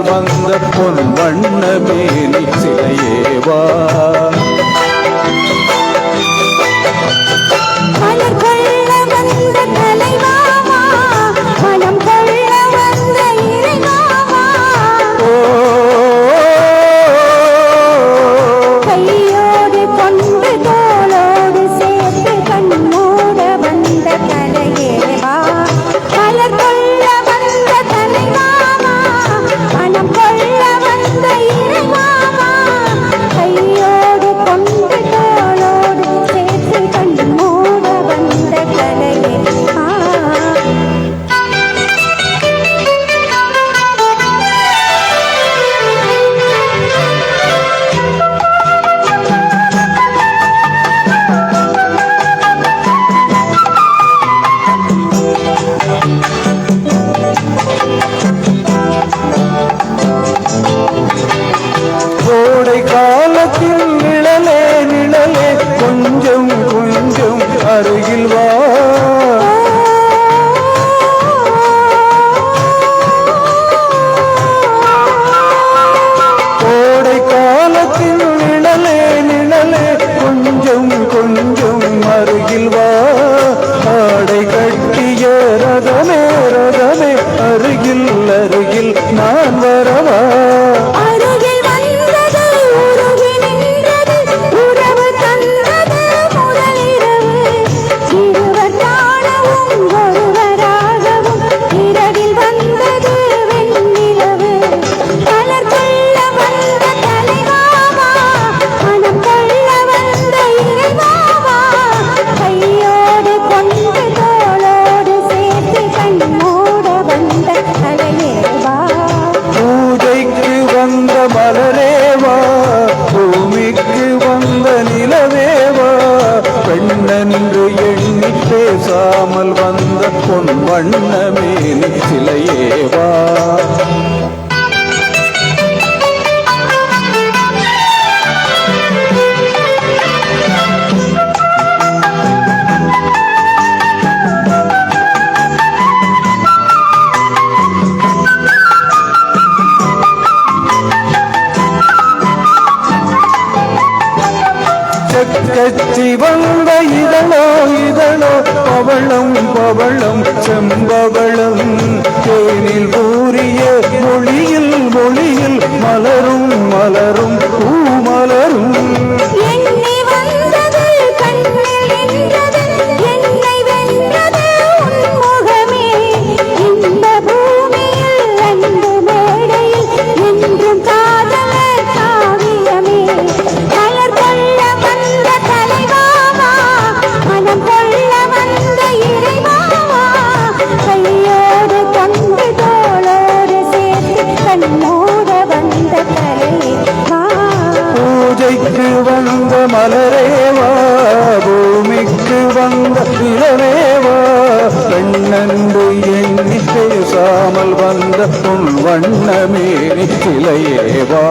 வந்த பொன் வண்ண மேனி சிலையேவா கொஞ்சம் கொஞ்சம் அருகில் வா. கோடை காலத்தில் நிழலே நிழலே கொஞ்சம் கொஞ்சம் அருகில் வா. ஆடை கட்டிய ரதமே ரதமே அருகில் அருகில் நான் வரவா. பேசாமல் வந்த பொன் வண்ணமேனி சிலையேவா செக்கச்சி வந்த இதழோ இதழோ பவளம் பவளம் செம்பவளம். தேனில் கூறிய மொழியில் மொழியில் மலரும் மலரும். பூஜைக்கு வந்த மலரேவா பூமிக்கு வந்த நிலவேவா பெண்ணன்று எண்ணி பேசாமல் வந்த பொன் வண்ணமே கிளையேவா